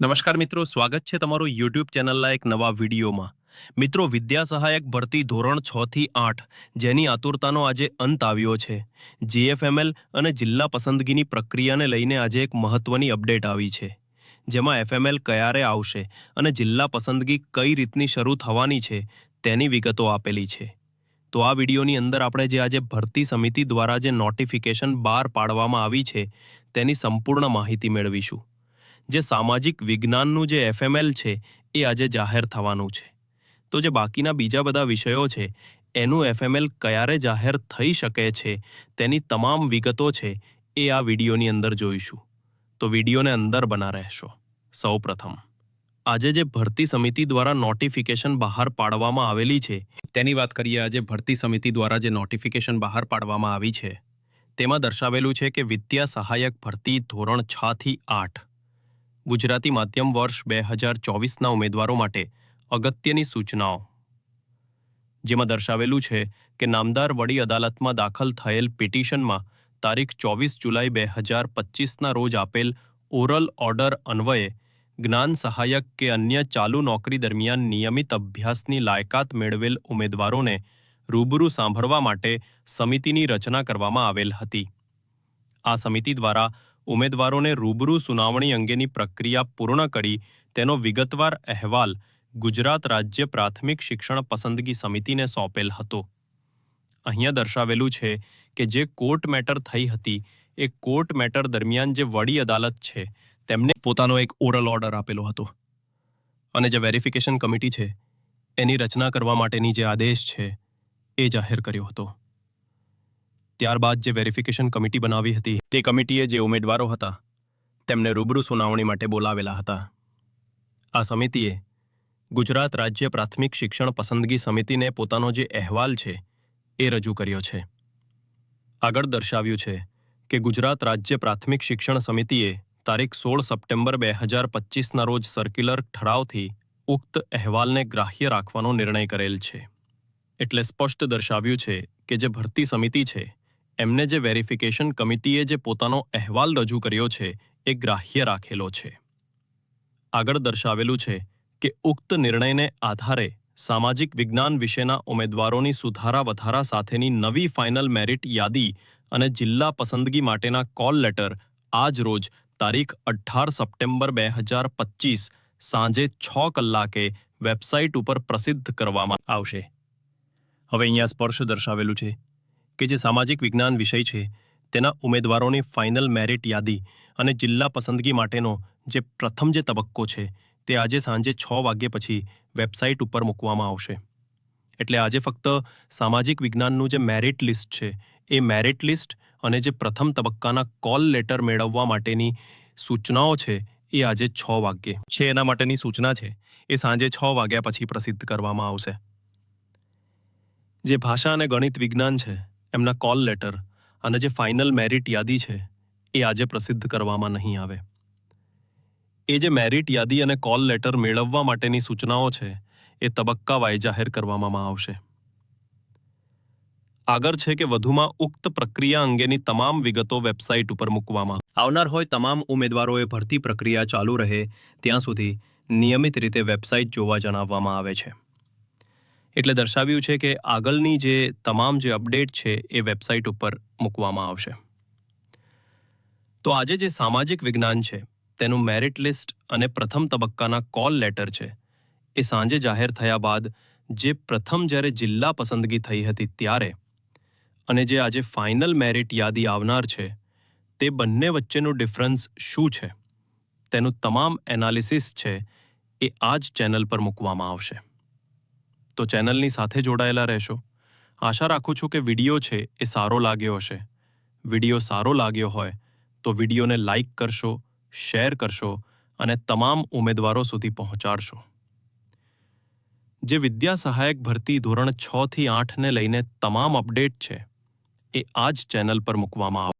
નમસ્કાર મિત્રો, સ્વાગત છે તમારું યુટ્યુબ ચેનલના એક નવા વિડીયોમાં. મિત્રો વિદ્યા સહાયક ભરતી ધોરણ છ થી આઠ, જેની આતુરતાનો આજે અંત આવ્યો છે. જીએફએમએલ અને જિલ્લા પસંદગીની પ્રક્રિયાને લઈને આજે એક મહત્વની અપડેટ આવી છે. જેમાં એફએમએલ ક્યારે આવશે અને જિલ્લા પસંદગી કઈ રીતની શરૂ થવાની છે, તેની વિગતો આપેલી છે. તો આ વિડીયોની અંદર આપણે જે આજે ભરતી સમિતિ દ્વારા જે નોટિફિકેશન બહાર પાડવામાં આવી છે, તેની સંપૂર્ણ માહિતી મેળવીશું. જે સામાજિક વિજ્ઞાનનું જે એફએમએલ છે, એ આજે જાહેર થવાનું છે. તો જે બાકીના બીજા બધા વિષયો છે, એનું એફએમએલ ક્યારે જાહેર થઈ શકે છે, તેની તમામ વિગતો છે, એ આ વિડીયોની અંદર જોઈશું. તો વિડીયોને અંદર બના રહેશો. સૌપ્રથમ આજે જે ભરતી સમિતિ દ્વારા નોટિફિકેશન બહાર પાડવામાં આવેલી છે, તેની વાત કરીએ આજે ભરતી સમિતિ દ્વારા જે નોટિફિકેશન બહાર પાડવામાં આવી છે, તેમાં દર્શાવેલું છે કે વિદ્યા સહાયક ભરતી ધોરણ છ થી આઠ ગુજરાતી માધ્યમ વર્ષ બે હજાર ચોવીસના ઉમેદવારો માટે અગત્યની સૂચનાઓ. જેમાં દર્શાવેલું છે કે નામદાર વડી અદાલતમાં દાખલ થયેલ પિટિશનમાં તારીખ ચોવીસ જુલાઈ બે હજાર પચીસના રોજ આપેલ ઓરલ ઓર્ડર અન્વયે જ્ઞાન સહાયક કે અન્ય ચાલુ નોકરી દરમિયાન નિયમિત અભ્યાસની લાયકાત મેળવેલ ઉમેદવારોને રૂબરૂ સાંભળવા માટે સમિતિની રચના કરવામાં આવેલ હતી. આ સમિતિ દ્વારા ઉમેદવારોને રૂબરૂ સુનાવણી અંગેની પ્રક્રિયા પૂર્ણ કરી તેનો વિગતવાર અહેવાલ ગુજરાત રાજ્ય પ્રાથમિક શિક્ષણ પસંદગી સમિતિને સોંપેલ હતો. અહીંયા દર્શાવેલું છે કે જે કોર્ટ મેટર થઈ હતી એ કોર્ટ મેટર દરમિયાન જે વડી અદાલત છે તેમને પોતાનો એક ઓરલ ઓર્ડર આપેલો હતો. અને જે વેરિફિકેશન કમિટી છે એની રચના કરવા માટેની જે આદેશ છે એ જાહેર કર્યો હતો. ત્યારબાદ જે વેરિફિકેશન કમિટી બનાવી હતી. તે કમિટીએ જે ઉમેદવારો હતા, તેમને રૂબરૂ સુનાવણી માટે બોલાવેલા હતા. આ સમિતિએ ગુજરાત રાજ્ય પ્રાથમિક શિક્ષણ પસંદગી સમિતિને પોતાનો જે અહેવાલ છે, એ રજૂ કર્યો છે. આગળ દર્શાવ્યું છે કે ગુજરાત રાજ્ય પ્રાથમિક શિક્ષણ સમિતિએ તારીખ સોળ સપ્ટેમ્બર બે હજાર પચીસના રોજ સર્ક્યુલર ઠરાવથી ઉક્ત અહેવાલને ગ્રાહ્ય રાખવાનો નિર્ણય કરેલ છે. એટલે સ્પષ્ટ દર્શાવ્યું છે કે જે ભરતી સમિતિ છે એમને જે વેરિફિકેશન કમિટીએ જે પોતાનો અહેવાલ રજૂ કર્યો છે, એ ગ્રાહ્ય રાખેલો છે. આગળ દર્શાવેલું છે કે ઉક્ત નિર્ણયને આધારે સામાજિક વિજ્ઞાન વિશેના ઉમેદવારોની સુધારા વધારા સાથેની નવી ફાઇનલ મેરિટ યાદી અને જિલ્લા પસંદગી માટેના કોલ લેટર આજ રોજ તારીખ અઢાર સપ્ટેમ્બર બે હજાર પચીસ સાંજે છ કલાકે વેબસાઇટ ઉપર પ્રસિદ્ધ કરવામાં આવશે. હવે અહીંયા સ્પર્શ દર્શાવેલું છે. કે જે સામાજિક વિજ્ઞાન વિષય છે, તેના ઉમેદવારોની ફાઇનલ મેરિટ યાદી અને જિલ્લા પસંદગી માટેનો જે પ્રથમ જે તબક્કો છે, તે આજે સાંજે છ વાગ્યે પછી વેબસાઇટ ઉપર મૂકવામાં આવશે. એટલે આજે ફક્ત સામાજિક વિજ્ઞાનનું જે મેરિટ લિસ્ટ છે, એ મેરિટ લિસ્ટ અને જે પ્રથમ તબક્કાના કોલ લેટર મેળવવા માટેની સૂચનાઓ છે, એ આજે છ વાગ્યે. છે એના માટેની સૂચના છે, એ સાંજે છ વાગ્યા પછી પ્રસિદ્ધ કરવામાં આવશે. જે ભાષા અને ગણિત વિજ્ઞાન છે એમના કોલ લેટર અને જે ફાઇનલ મેરિટ યાદી છે, એ આજે પ્રસિદ્ધ કરવામાં નહીં આવે. એ જે મેરિટ યાદી અને કોલ લેટર મેળવવા માટેની સૂચનાઓ છે, એ તબક્કાવાય જાહેર કરવામાં આવશે. આગળ છે કે વધુમાં ઉક્ત પ્રક્રિયા અંગેની તમામ વિગતો વેબસાઇટ ઉપર મૂકવામાં આવનાર હોય તમામ ઉમેદવારોએ ભરતી પ્રક્રિયા ચાલુ રહે, ત્યાં સુધી નિયમિત રીતે વેબસાઇટ જોવા જણાવવામાં આવે છે. એટલે દર્શાવ્યું છે કે આગળની જે તમામ જે અપડેટ છે એ વેબસાઇટ ઉપર મૂકવામાં આવશે. તો આજે જે સામાજિક વિજ્ઞાન છે, તેનું મેરિટ લિસ્ટ અને પ્રથમ તબક્કાના કોલ લેટર છે, એ સાંજે જાહેર થયા બાદ જે પ્રથમ જ્યારે જિલ્લા પસંદગી થઈ હતી ત્યારે અને જે આજે ફાઇનલ મેરિટ યાદી આવનાર છે, તે બંને વચ્ચેનું ડિફરન્સ શું છે? તેનું તમામ એનાલિસિસ છે એ આ જ ચેનલ પર મૂકવામાં આવશે. તો ચેનલની સાથે જોડાયેલા રહેશો. આશા રાખું છું કે વીડિયો છે એ સારો લાગ્યો હશે. વીડિયો સારો લાગ્યો હોય તો વિડીયોને લાઇક કરશો, શેર કરશો અને તમામ ઉમેદવારો સુધી પહોંચાડશો. જે વિદ્યા સહાયક ભરતી ધોરણ છ થી આઠને લઈને તમામ અપડેટ છે એ આ જ ચેનલ પર મૂકવામાં આવશે.